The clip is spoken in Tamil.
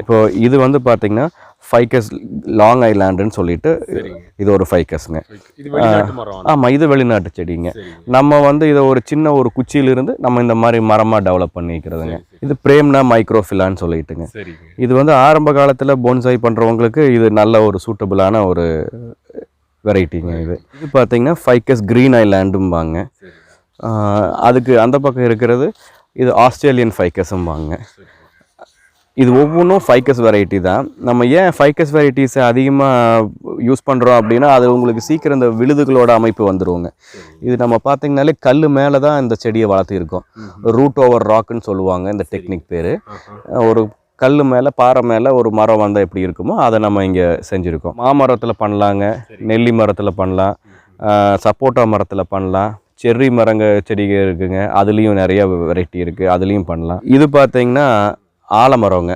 இப்போ இது வந்து பார்த்தீங்கன்னா ஃபைக்கஸ் லாங் ஐலாண்டுன்னு சொல்லிட்டு இது ஒரு ஃபைக்கஸ்ங்க ஆமாம் இது வெளிநாட்டு செடிங்க. நம்ம வந்து இதை ஒரு சின்ன ஒரு குச்சியிலிருந்து நம்ம இந்த மாதிரி மரமாக டெவலப் பண்ணிக்கிறதுங்க. இது பிரேம்னா மைக்ரோஃபிலான்னு சொல்லிட்டுங்க. இது வந்து ஆரம்ப காலத்தில் போன்சாய் பண்ணுறவங்களுக்கு இது நல்ல ஒரு சூட்டபிளான ஒரு வெரைட்டிங்க இது. இது பார்த்தீங்கன்னா ஃபைக்கஸ் க்ரீன் ஐலாண்டும்பாங்க அதுக்கு அந்த பக்கம் இருக்கிறது இது ஆஸ்திரேலியன் ஃபைக்கஸும்பாங்க இது ஒவ்வொன்றும் ஃபைக்கஸ் வெரைட்டி தான். நம்ம ஏன் ஃபைக்கஸ் வெரைட்டிஸை அதிகமாக யூஸ் பண்ணுறோம் அப்படின்னா அது உங்களுக்கு சீக்கிரம் இந்த விழுதுகளோட அமைப்பு வந்துருவோங்க இது நம்ம பார்த்தீங்கனாலே கல் மேலே தான் இந்த செடியை வளர்த்திருக்கோம். ரூட் ஓவர் ராக்குன்னு சொல்லுவாங்க இந்த டெக்னிக் பேர். ஒரு கல் மேலே பாறை மேலே ஒரு மரம் வந்தால் எப்படி இருக்குமோ அதை நம்ம இங்கே செஞ்சுருக்கோம். மாமரத்தில் பண்ணலாங்க நெல்லி மரத்தில் பண்ணலாம். சப்போட்டா மரத்தில் பண்ணலாம். செர்ரி மரங்க செடிங்க இருக்குங்க. அதுலேயும் நிறைய வெரைட்டி இருக்குது அதுலேயும் பண்ணலாம். இது பார்த்தீங்கன்னா ஆலமரங்க.